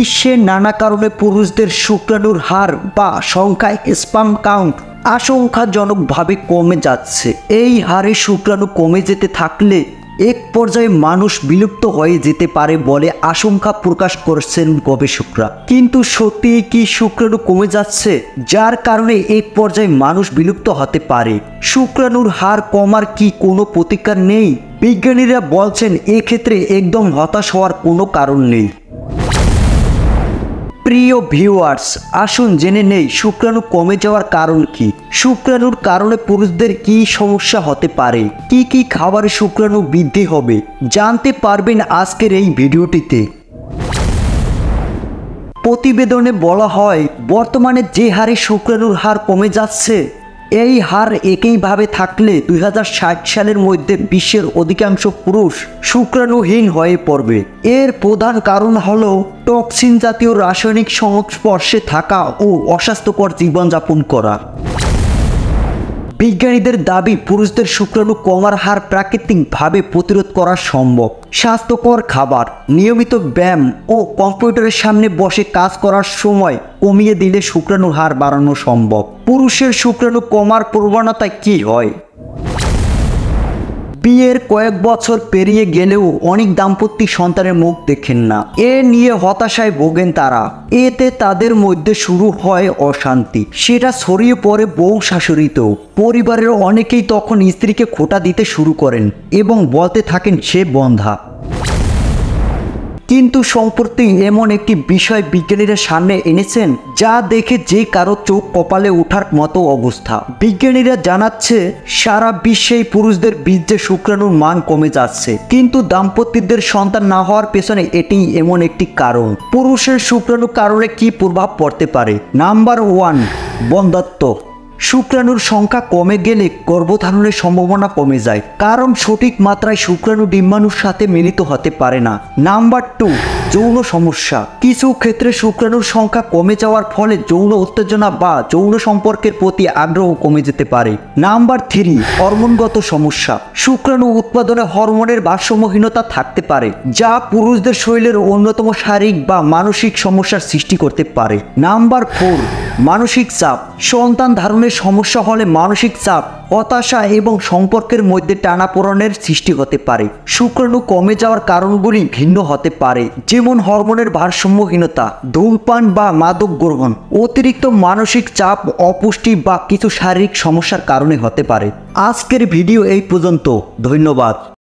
বিশ্বের নানা কারণে পুরুষদের শুক্রাণুর হার বা সংখ্যায় স্পাম কাউন্ট আশঙ্কাজনকভাবে কমে যাচ্ছে। এই হারে শুক্রাণু কমে যেতে থাকলে এক পর্যায়ে মানুষ বিলুপ্ত হয়ে যেতে পারে বলে আশঙ্কা প্রকাশ করছেন গবেষকরা। কিন্তু সত্যি কি শুক্রাণু কমে যাচ্ছে? যার কারণে এক পর্যায়ে মানুষ বিলুপ্ত হতে পারে। শুক্রাণুর হার কমার কি কোনো প্রতিকার নেই? বিজ্ঞানীরা বলছেন, এক্ষেত্রে একদম হতাশ হওয়ার কোনো কারণ নেই। প্রিয় ভিউয়ার্স, আসুন জেনে নেই শুক্রাণু কমে যাওয়ার কারণ কি। শুক্রাণুর কারণে পুরুষদের কি সমস্যা হতে পারে? কি কি খাবারে শুক্রাণু বৃদ্ধি হবে? জানতে পারবেন আজকের এই ভিডিওটিতে। প্রতিবেদনে বলা হয়, বর্তমানে যে হারে শুক্রাণুর হার কমে যাচ্ছে এই হার একইভাবে থাকলে দুই হাজার ষাট সালের মধ্যে বিশ্বের অধিকাংশ পুরুষ শুক্রাণুহীন হয়ে পড়বে। এর প্রধান কারণ হল টক্সিন জাতীয় রাসায়নিক সংস্পর্শে থাকা ও অস্বাস্থ্যকর জীবনযাপন করা। বিজ্ঞানীদের দাবি পুরুষদের শুক্রাণু কমার হার প্রাকৃতিকভাবে প্রতিরোধ করা সম্ভব। স্বাস্থ্যকর খাবার, নিয়মিত ব্যায়াম ও কম্পিউটারের সামনে বসে কাজ করার সময় কমিয়ে দিলে শুক্রাণুর হার বাড়ানো সম্ভব। পুরুষের শুক্রাণু কমার প্রবণতা কি হয়? বিয়ের কয়েক বছর পেরিয়ে গেলেও অনেক দাম্পত্য সন্তানের মুখ দেখেন না। এ নিয়ে হতাশায় ভোগেন তারা। এতে তাদের মধ্যে শুরু হয় অশান্তি। সেটা ছড়িয়ে পড়ে বউ শাশুড়িতেও। পরিবারের অনেকেই তখন স্ত্রীকে খোটা দিতে শুরু করেন এবং বলতে থাকেন সে বন্ধা। কিন্তু সম্প্রতি এমন একটি বিষয় বিজ্ঞানীরা সামনে এনেছেন, যা দেখে যে কারও চোখ কপালে ওঠার মতো অবস্থা। বিজ্ঞানীরা জানাচ্ছে, সারা বিশ্বেই পুরুষদের বীর্যে শুক্রাণুর মান কমে যাচ্ছে, কিন্তু দাম্পত্যদের সন্তান না হওয়ার পেছনে এটি এমন একটি কারণ। পুরুষের শুক্রাণু কারণে কি প্রভাব পড়তে পারে? নাম্বার ওয়ান বন্ধাত্ব শুক্রাণুর সংখ্যা কমে গেলে গর্ভধারণের সম্ভাবনা কমে যায়। কারণ সঠিক মাত্রায় শুক্রাণু ডিম্বাণুর সাথে মিলিত হতে পারে না। নাম্বার টু যৌন সমস্যা। কিছু ক্ষেত্রে শুক্রাণুর সংখ্যা কমে যাওয়ার ফলে যৌন উত্তেজনা বা যৌন সম্পর্কের প্রতি আগ্রহ কমে যেতে পারে। নাম্বার থ্রি, হরমোনগত সমস্যা। শুক্রাণু উৎপাদনে হরমোনের ভারসাম্যহীনতা থাকতে পারে, যা পুরুষদের শরীরের অন্যতম শারীরিক বা মানসিক সমস্যার সৃষ্টি করতে পারে। নাম্বার ফোর, মানসিক চাপ। সন্তান ধারণের সমস্যা হলে মানসিক চাপ হতাশা এবং সম্পর্কের মধ্যে টানাপোড়নের সৃষ্টি হতে পারে। শুক্রাণু কমে যাওয়ার কারণগুলি ভিন্ন হতে পারে, যেমন হরমোনের ভারসাম্যহীনতা, ধূমপান বা মাদক গ্রহণ, অতিরিক্ত মানসিক চাপ, অপুষ্টি বা কিছু শারীরিক সমস্যার কারণে হতে পারে। আজকের ভিডিও এই পর্যন্ত। ধন্যবাদ।